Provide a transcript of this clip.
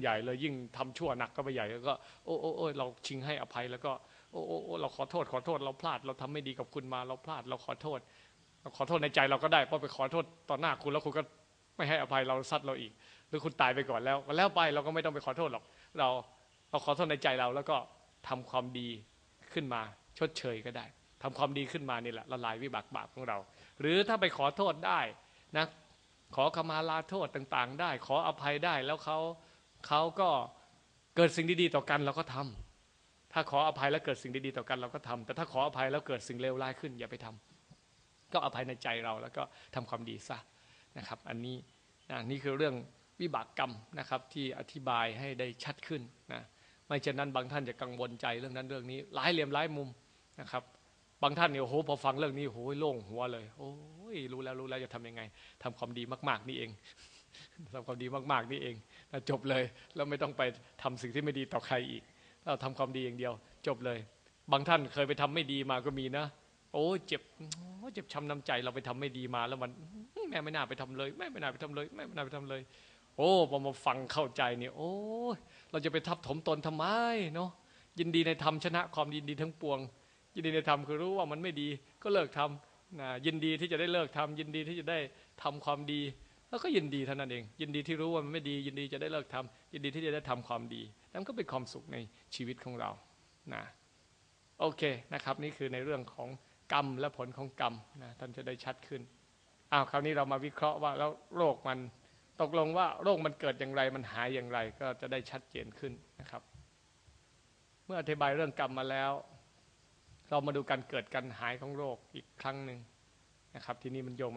ใหญ่เลยยิ่งทำชั่วหนักก็ไปใหญ่แล้วก็โอ้โอ้โอ้เราชิงให้อภัยแล้วก็โอ้โอ้โอ้เราขอโทษขอโทษเราพลาดเราทำไม่ดีกับคุณมาเราพลาดเราขอโทษเราขอโทษในใจเราก็ได้เพราะไปขอโทษต่อหน้าคุณแล้วคุณก็ไม่ให้อภัยเราซัดเราอีก หรือคุณตายไปก่อนแล้วแล้วไปเราก็ไม่ต้องไปขอโทษหรอก เราเราขอโทษในใจเราแล้วก็ทำความดีขึ้นมาชดเชยก็ได้ทำความดีขึ้นมานี่แหละละลายวิบากบาปของเรา หรือถ้าไปขอโทษได้นะขอขมาลาโทษต่างๆ ได้ ขออภัยได้แล้วเขา เขาก็เกิดสิ่งดีๆต่อกันเราก็ทำถ้าขออภัยแล้วเกิดสิ่งดีๆต่อกันเราก็ทำแต่ถ้าขออภัยแล้วเกิดสิ่งเลวร้ายขึ้น อย่าไปทำก็อภัยในใจเราแล้วก็ทำความดีซะนะครับ อันนี้นะนี่คือเรื่องวิบากกรรมนะครับที่อธิบายให้ได้ชัดขึ้นนะไม่เช่นนั้นบางท่านจะกังวลใจเรื่องนั้นเรื่องนี้หลายเหลี่ยมหลายมุมนะครับบางท่านเนี่ยโอ้โหพอฟังเรื่องนี้โอ้โหโล่งหัวเลย โอ้ยรู้แล้วรู้แล้วจะทำยังไงทำความดีมาก ๆ นี่เอง ทำความดีมากๆนี่เองแล้วจบเลยแล้วไม่ต้องไปทำสิ่งที่ไม่ดีต่อใครอีก เราทำความดีอย่างเดียว จบเลย บางท่านเคยไปทำไม่ดีมาก็มีนะ โอ้เจ็บโอ้เจ็บช้ำน้ำใจเราไปทำไม่ดีมาแล้วมันแม่ไม่น่าไปทำเลยแม่ไม่น่าไปทำเลยแม่ไม่น่าไปทำเลย โอ้พอมาฟังเข้าใจเนี่ยโอ้เราจะไปทับถมตนทำไมเนาะยินดีในธรรมชนะความยินดีทั้งปวง ยินดีในธรรมคือรู้ว่ามันไม่ดีก็เลิกทำนะยินดีที่จะได้เลิกทำยินดีที่จะได้ทำความดี แล้วก็ยินดีเท่านั้นเอง ยินดีที่รู้ว่ามันไม่ดี ยินดีจะได้เลิกทำยินดีที่จะได้ทำความดีนั่นก็เป็นความสุขในชีวิตของเรานะโอเคนะครับ นี่คือในเรื่องของกรรมและผลของกรรมนะท่านจะได้ชัดขึ้นอ้าวคราวนี้เรามาวิเคราะห์ว่าแล้วโรคมันตกลงว่าโรคมันเกิดอย่างไรมันหายอย่างไรก็จะได้ชัดเจนขึ้นนะครับ เมื่ออธิบายเรื่องกรรมมาแล้ว เรามาดูการเกิดการหายของโรคอีกครั้งหนึ่งนะครับ ที่นี้มันโยง